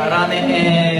잘하네.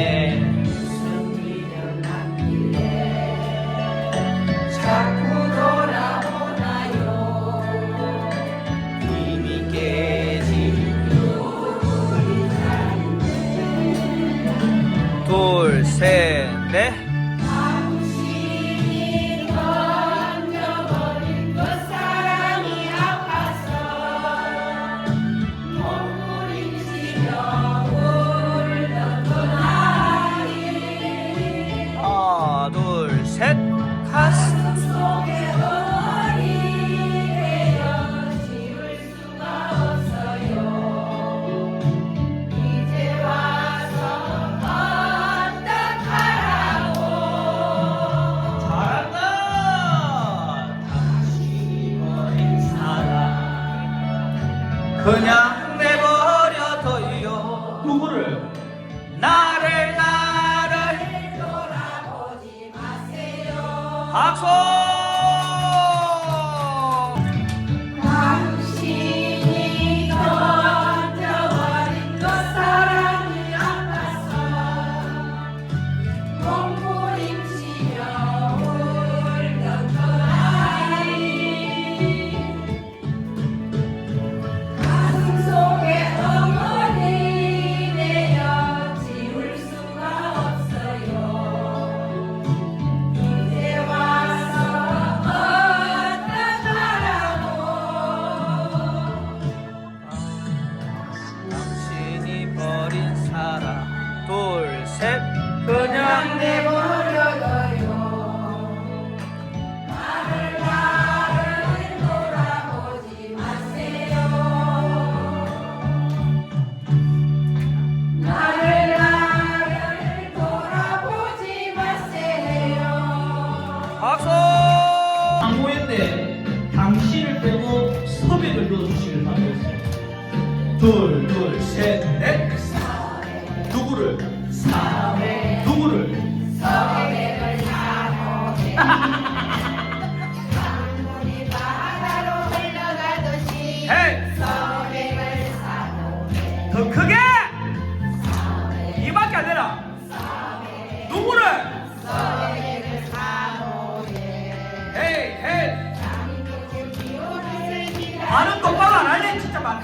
똑바로 안 할래 진짜 막.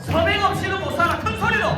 서백 없이는 못 살아 큰 소리로.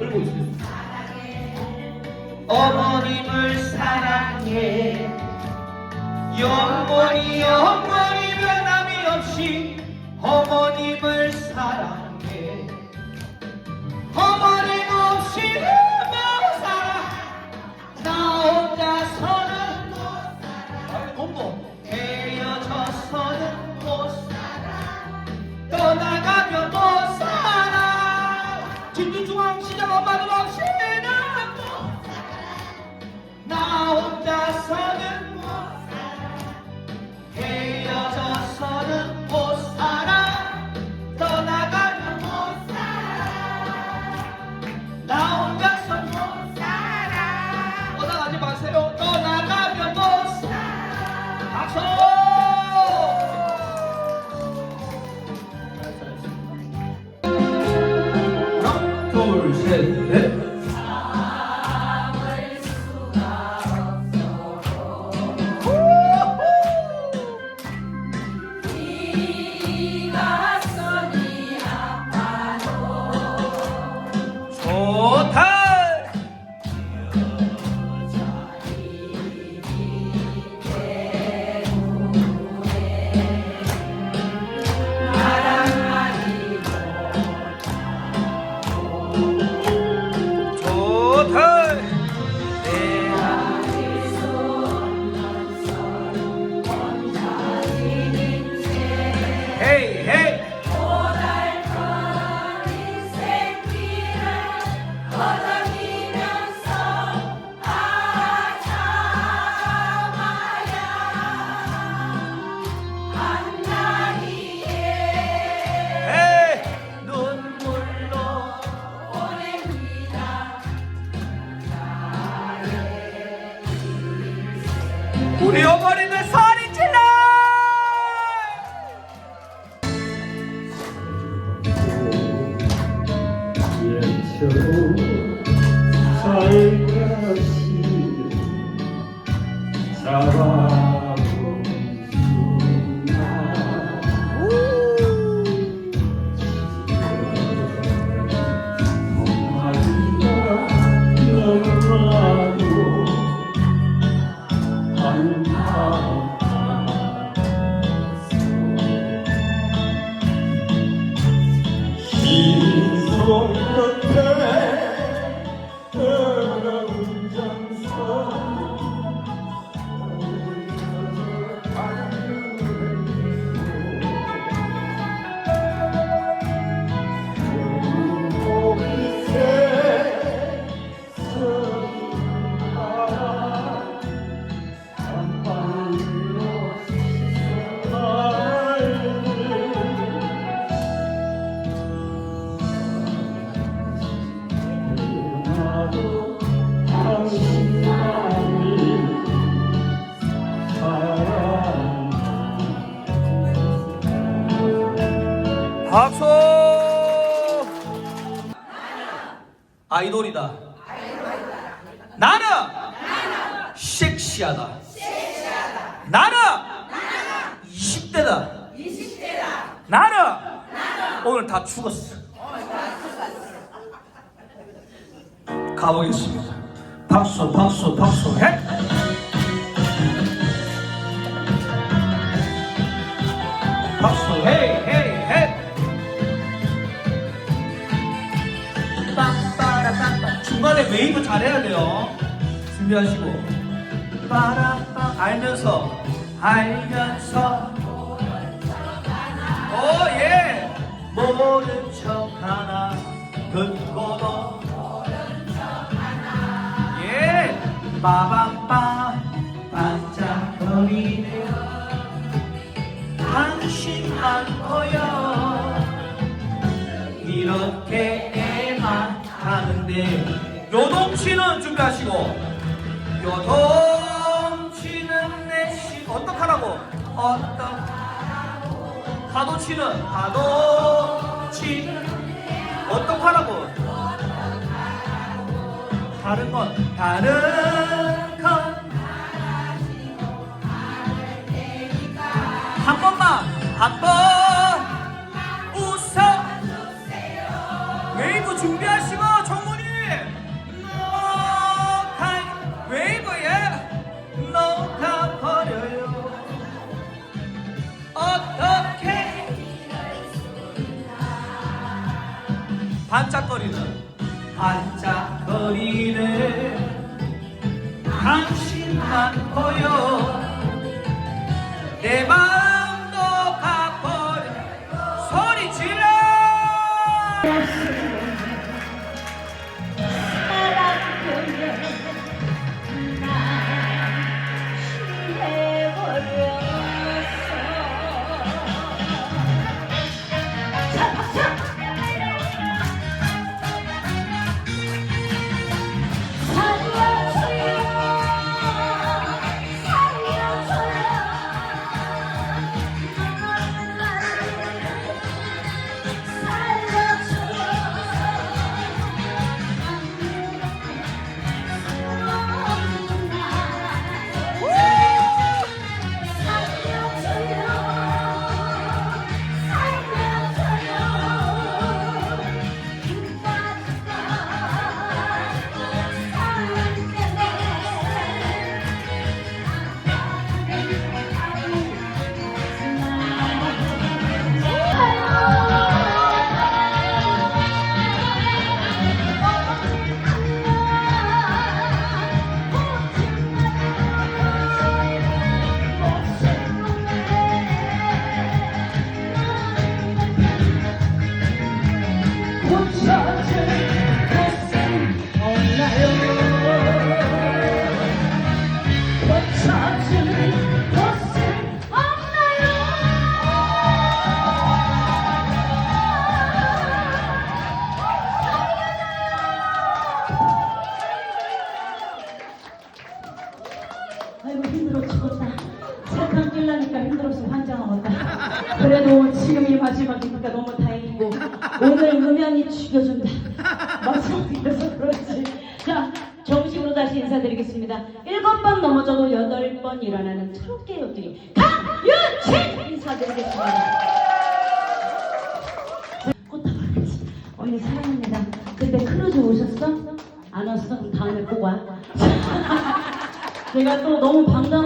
들고 있어요. 어머님을 사랑해. 영원히 영원히 변함이 없이 어머님을 사랑해. 어머님 없이는 못 살아 나 혼자서는 못 살아. 너무 김두중앙시장 엄마는 없이 낳고 나 혼자 사는 우리 어머니들 박수! 아이돌이다. 나는 섹시하다. 나는 20대다. 나는 오늘 다 죽었어. 가보겠습니다. 박수 박수 박수. 해! 박수 헤 웨이브 잘해야 돼요. 준비하시고. 빠라빠 알면서 알면서. 오 예. 모른 척 하나 듣고 도 예. 빠밤빠 반짝거리네 당신만 보여. 이렇게 애만 하는데 요동치는 준비하시고 요동치는 내시 어떡하라고? 어떡 파도 치는 파도치는 어떡하라고? 다른 건 다른 건 한 번만 한번 반짝거리는 반짝거리는 당신만 보여. 내 마음 제가 또 너무 방당.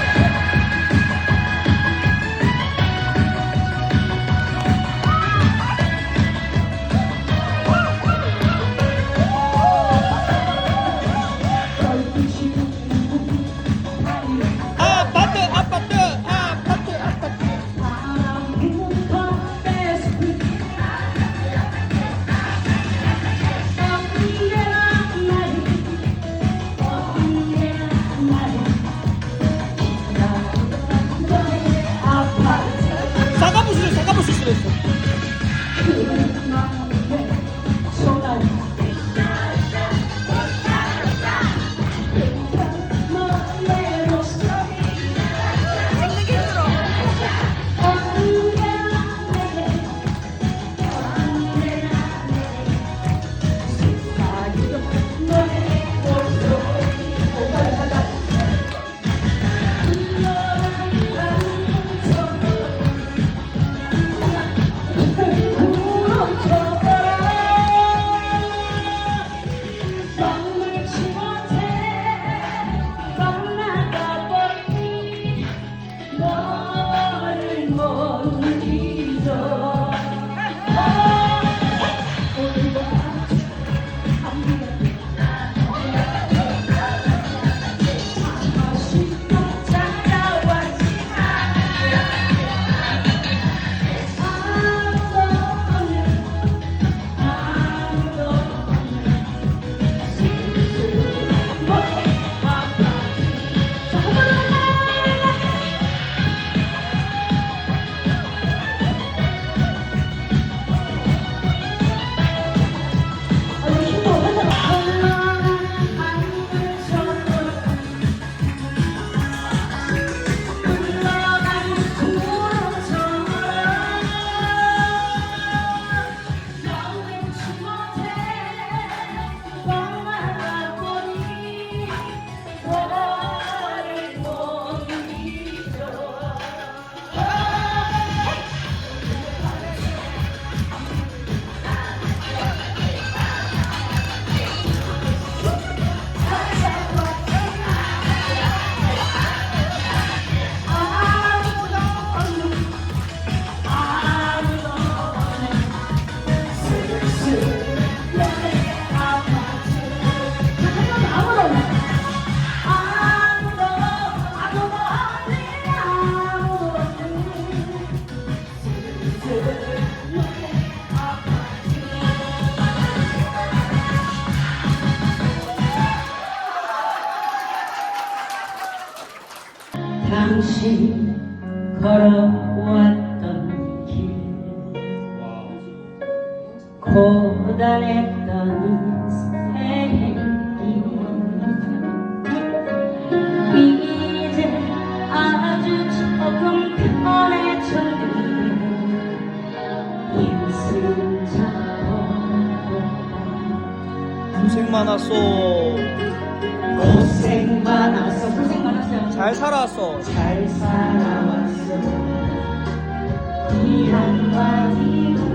고생 많았어. 고생 많았어. 고생 많았어. 잘 살았어. 잘 살아왔어. 이 한마디로.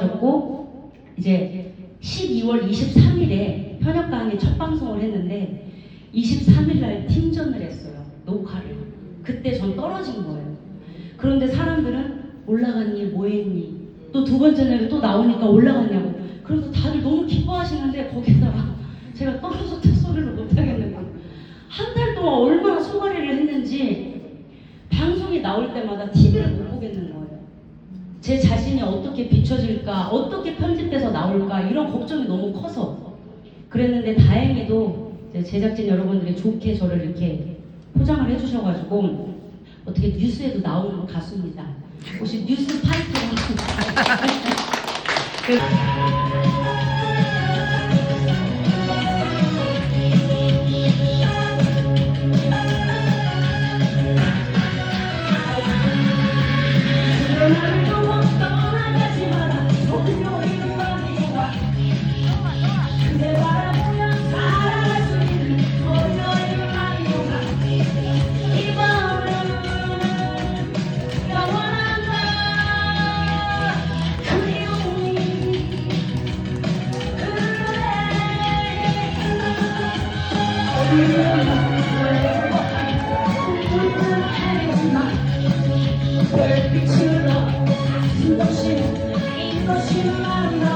벌어졌고 이제 12월 23일에 현역 강의 첫 방송을 했는데 23일 날 팀전을 했어요. 녹화를. 그때 전 떨어진 거예요. 그런데 사람들은 올라갔니 뭐 했니 또 두 번째 날에 또 나오니까 올라갔냐고 그래서 다들 너무 기뻐하시는데 거기다가 제가 떨어졌다 소리를 못하겠는 거예요. 한 달 동안 얼마나 소가리를 했는지 방송이 나올 때마다 TV를 못 보겠는 거예요. 제 자신이 어떻게 비춰질까, 어떻게 편집돼서 나올까 이런 걱정이 너무 커서 그랬는데 다행히도 제작진 여러분들이 좋게 저를 이렇게 포장을 해주셔가지고 어떻게 뉴스에도 나오는 것 같습니다. 혹시 뉴스 파이팅? 별빛으로 다시 다시 다시 만나?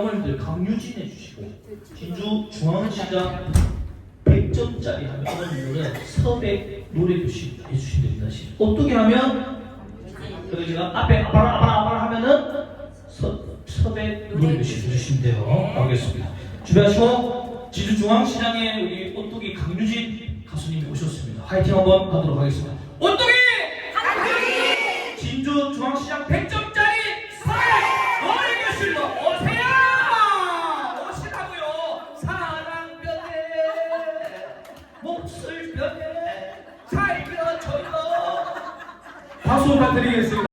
어머님들 강유진해 주시고 진주 중앙시장 100점짜리 하면은 섭외 노래 교실 해주시면 됩니다. 어떻게 하면 그래서 제가 앞에 아빠라 아빠라 아빠라 하면은 서, 섭외 노래 교실 해주시면 돼요. 네. 알겠습니다. 준비하시고 진주중앙시장에 우리 오뚜기 강유진 가수님이 오셨습니다. 화이팅 한번 가도록 하겠습니다. 오뚜기! 강유진! 진주중앙시장 100점! 몫을